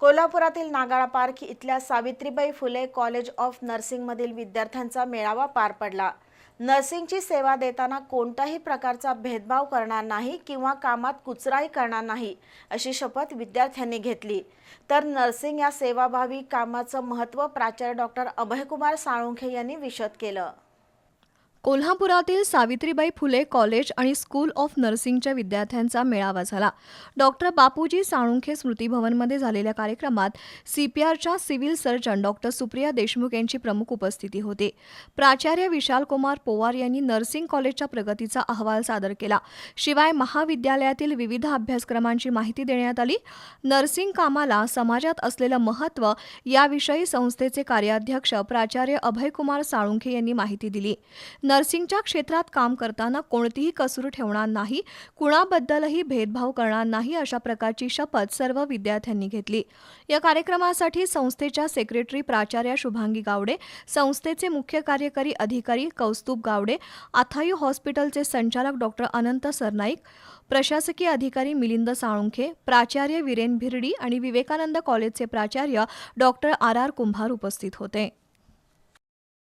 कोल्हापुरातील नागाळा पार्क इथल्या Savitribai Phule college of नर्सिंगमधील विद्यार्थ्यांचा मेळावा पार पडला. नर्सिंगची सेवा देताना कोणताही प्रकारचा भेदभाव करणार नाही किंवा कामात कुचराई करणार नाही अशी शपथ विद्यार्थ्यांनी घेतली. तर नर्सिंग या सेवाभावी कामाचं महत्त्व प्राचार्य डॉक्टर अभयकुमार साळुंखे यांनी विशद केलं. कोल्हापुरातील सावित्रीबाई फुले कॉलेज आणि स्कूल ऑफ नर्सिंगच्या विद्यार्थ्यांचा मेळावा झाला. डॉक्टर बापूजी साळुंखे स्मृती भवनमध्ये झालेल्या कार्यक्रमात सीपीआरच्या civil surgeon doctor Supriya Deshmukh यांची प्रमुख उपस्थिती होती. प्राचार्य विशाल कुमार पोवार यांनी नर्सिंग कॉलेजच्या प्रगतीचा अहवाल सादर केला. शिवाय महाविद्यालयातील विविध अभ्यासक्रमांची माहिती देण्यात आली. नर्सिंग कामाला समाजात असलेलं महत्त्व याविषयी संस्थेचे कार्याध्यक्ष प्राचार्य अभयकुमार साळुंखे यांनी माहिती दिली. नर्सिंगच्या क्षेत्रात काम करताना कोणतीही कसूर ठेवणार नाही कुणाबद्दलही भेदभाव करणार नाही अशा प्रकारची शपथ सर्व विद्यार्थ्यांनी घेतली. या कार्यक्रमासाठी संस्थेच्या सेक्रेटरी प्राचार्या शुभांगी गावडे संस्थेचे मुख्य कार्यकारी अधिकारी कौस्तुभ गावडे आथायू हॉस्पिटलचे संचालक डॉक्टर अनंत सरनाईक प्रशासकीय अधिकारी मिलिंद साळुंखे प्राचार्य विरेन भिरडी आणि विवेकानंद कॉलेजचे प्राचार्य डॉक्टर आर आर कुंभार उपस्थित होते.